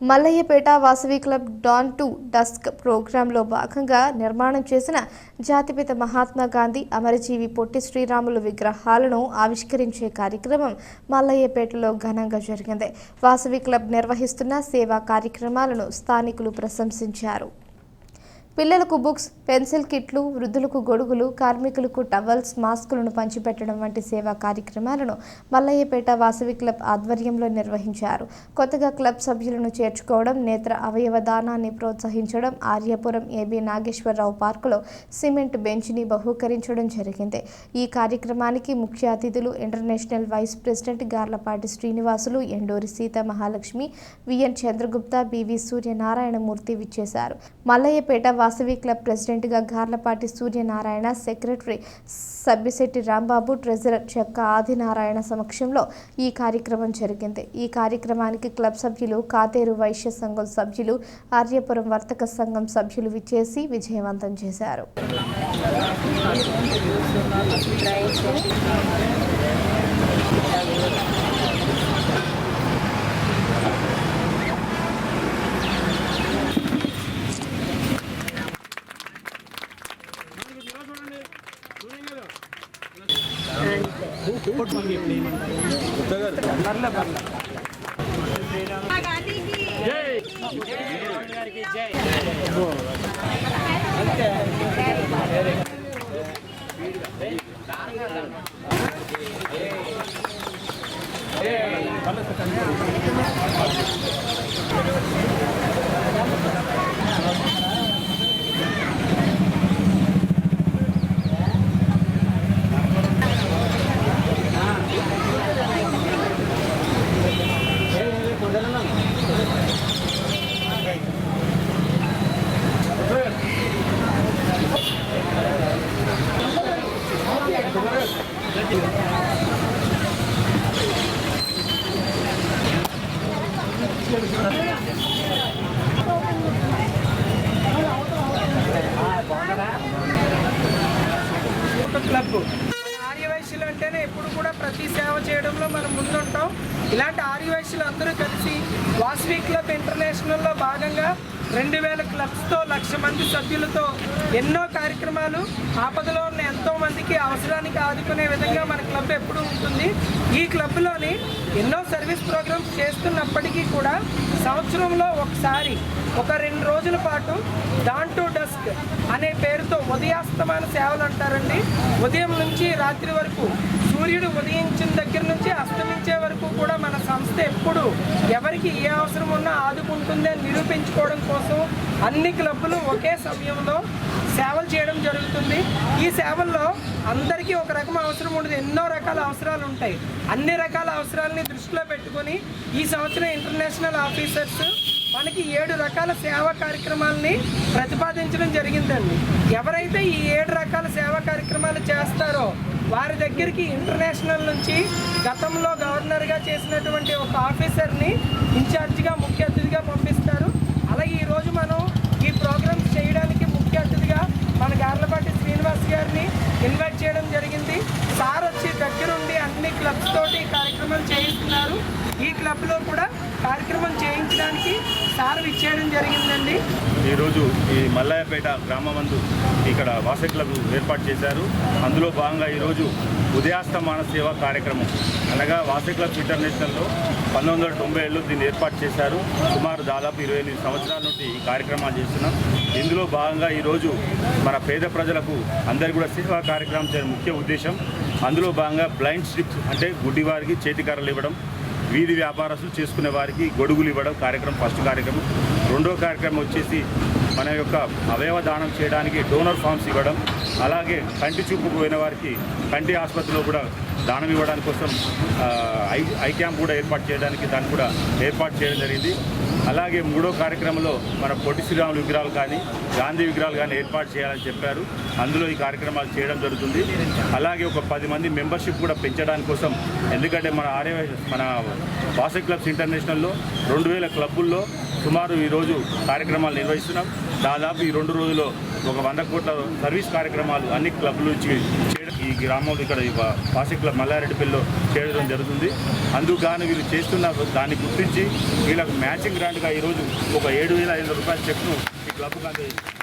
Mallayyapeta Vasavi club dawn to dusk ప్రోగ్రాంలో భాగంగా నిర్మాణం చేసిన జాతిపిత మహాత్మా గాంధీ అమరజీవి పొట్టి శ్రీరాములు విగ్రహాలను ఆవిష్కరించే కార్యక్రమం మల్లయ్యపేటలో ఘనంగా జరిగింది. వాసవి క్లబ్ నిర్వహిస్తున్న సేవా కార్యక్రమాలను స్థానికులు ప్రశంసించారు. పిల్లలకు బుక్స్ పెన్సిల్ కిట్లు వృద్ధులకు గొడుగులు కార్మికులకు టవల్స్ మాస్కులను పంచిపెట్టడం వంటి సేవా కార్యక్రమాలను మల్లయ్యపేట వాసవి క్లబ్ ఆధ్వర్యంలో నిర్వహించారు. కొత్తగా క్లబ్ సభ్యులను చేర్చుకోవడం నేత్ర అవయవ దానాన్ని ప్రోత్సహించడం ఆర్యపురం ఏబీ నాగేశ్వరరావు పార్కులో సిమెంట్ బెంచ్ని బహూకరించడం జరిగింది. ఈ కార్యక్రమానికి ముఖ్య అతిథులు international vice president Garlapati Srinivasulu Enduri Seeta Mahalakshmi V N Chandragupta B V Suryanarayanamurthy విచ్చేశారు. మల్లయ్యపేట వాసవి క్లబ్ ప్రెసిడెంట్గా గార్లపాటి సూర్యనారాయణ సెక్రటరీ సబ్బిశెట్టి రాంబాబు ట్రెజరర్ చెక్క ఆదినారాయణ సమక్షంలో ఈ కార్యక్రమం జరిగింది. ఈ కార్యక్రమానికి క్లబ్ సభ్యులు కాతేరు వైశ్య సంఘం సభ్యులు ఆర్యపురం వర్తక సంఘం సభ్యులు విచ్చేసి విజయవంతం చేశారు. ఓట్ పంపిణీ బర్ల బర్ల గారికి జై అంతే క్లబ్ ఆర్యవైశ్యులు అంటేనే ఎప్పుడు కూడా ప్రతి సేవ చేయడంలో మనం ముందుంటాం. ఇలాంటి ఆర్యవైశ్యులు అందరూ కలిసి వాసవి క్లబ్ ఇంటర్నేషనల్లో భాగంగా రెండు వేల క్లబ్స్తో లక్ష మంది సభ్యులతో ఎన్నో కార్యక్రమాలు ఆపదలో ఉన్న ఎంతో మందికి అవసరానికి ఆదుకునే విధంగా మన క్లబ్ ఎప్పుడూ ఉంటుంది. ఈ క్లబ్లోని ఎన్నో సర్వీస్ ప్రోగ్రామ్స్ చేస్తున్నప్పటికీ కూడా సంవత్సరంలో ఒకసారి ఒక రెండు రోజుల పాటు డాన్ టు డస్క్ అనే పేరుతో ఉదయాస్తమాన సేవలు అంటారండి. ఉదయం నుంచి రాత్రి వరకు సూర్యుడు ఉదయించిన దగ్గర నుంచి అస్తమించే వరకు కూడా మన సంస్థ ఎప్పుడు ఎవరికి ఏ అవసరం ఉన్నా ఆదుకుంటుంది అని నిరూపించుకోవడం కోసం అన్ని క్లబ్బులు ఒకే సమయంలో సేవలు చేయడం జరుగుతుంది. ఈ సేవల్లో అందరికీ ఒక రకం అవసరం ఉండదు. ఎన్నో రకాల అవసరాలు ఉంటాయి. అన్ని రకాల అవసరాలని దృష్టిలో పెట్టుకొని ఈ సంవత్సరం ఇంటర్నేషనల్ ఆఫీసర్స్ మనకి ఏడు రకాల సేవా కార్యక్రమాలని ప్రతిపాదించడం జరిగిందండి. ఎవరైతే ఈ ఏడు రకాల సేవా కార్యక్రమాలు చేస్తారో వారి దగ్గరికి ఇంటర్నేషనల్ నుంచి గతంలో గవర్నర్గా చేసినటువంటి ఒక ఆఫీసర్ని ఇన్ఛార్జిగా ముఖ్య అతిథిగా పంపిస్తారు అలాగే ఈరోజు మనం ఈ ప్రోగ్రామ్ చేయడానికి ముఖ్య అతిథిగా మన గార్లపాటి శ్రీనివాస్ గారిని ఇన్వైట్ చేయడం జరిగింది సార్ వచ్చి దగ్గరుండి అన్ని క్లబ్స్ తోటి ఈ కార్యక్రమం చేయిస్తున్నారు. ఈ క్లబ్లో కూడా కార్యక్రమం చేయించడానికి సార్ ఇచ్చేయడం జరిగిందండి. ఈరోజు ఈ మల్లాయపేట గ్రామమందు ఇక్కడ వాస క్లబ్ ఏర్పాటు చేశారు. అందులో భాగంగా ఈరోజు ఉదయాస్తమాన సేవా కార్యక్రమం. అనగా వాసవి క్లబ్ ఇంటర్నేషనల్లో పంతొమ్మిది వందల తొంభై ఏళ్ళు దీన్ని ఏర్పాటు చేశారు. సుమారు దాదాపు ఇరవై ఎనిమిది సంవత్సరాల నుండి ఈ కార్యక్రమాలు చేస్తున్నాం. ఇందులో భాగంగా ఈరోజు మన పేద ప్రజలకు అందరు కూడా సేవా కార్యక్రమం చేయడం ముఖ్య ఉద్దేశం. అందులో భాగంగా బ్లైండ్ స్ట్రిప్స్ అంటే గుడ్డివారికి చేతికర్రలు ఇవ్వడం వీధి వ్యాపారస్తులు చేసుకునే వారికి గొడుగులు ఇవ్వడం కార్యక్రమం ఫస్ట్ కార్యక్రమం. రెండో కార్యక్రమం వచ్చేసి మన యొక్క అవయవ దానం చేయడానికి డోనర్ ఫామ్స్ ఇవ్వడం. అలాగే కంటి చూపు పోయిన వారికి కంటి ఆసుపత్రిలో కూడా దానం ఇవ్వడానికి కోసం ఐ ఐ క్యాంప్ కూడా ఏర్పాటు చేయడానికి దాన్ని కూడా ఏర్పాటు చేయడం జరిగింది. అలాగే మూడో కార్యక్రమంలో మన పొట్టి శ్రీరాములు విగ్రహాలు కానీ గాంధీ విగ్రహాలు కానీ ఏర్పాటు చేయాలని చెప్పారు. అందులో ఈ కార్యక్రమాలు చేయడం జరుగుతుంది. అలాగే ఒక పది మంది మెంబర్షిప్ కూడా పెంచడానికి కోసం ఎందుకంటే మన ఆర్య మన వాసక్ క్లబ్స్ ఇంటర్నేషనల్లో రెండు వేల క్లబ్బుల్లో సుమారు ఈరోజు కార్యక్రమాలు నిర్వహిస్తున్నాం. దాదాపు ఈ రెండు రోజుల్లో ఒక వంద కోట్ల సర్వీస్ కార్యక్రమాలు అన్ని క్లబ్లు నుంచి చేయడం ఈ గ్రామంలో ఇక్కడ ఈ క్లబ్ మల్లారెడ్డిపల్లిలో చేయడం జరుగుతుంది. అందుకు వీరు వీళ్ళు చేస్తున్న దాన్ని గుర్తించి వీళ్ళకు మ్యాచింగ్ గ్రాంట్గా ఈరోజు ఒక ఏడు వేల ఐదు వందల రూపాయల చెక్ను ఈ క్లబ్కు అందజేస్తుంది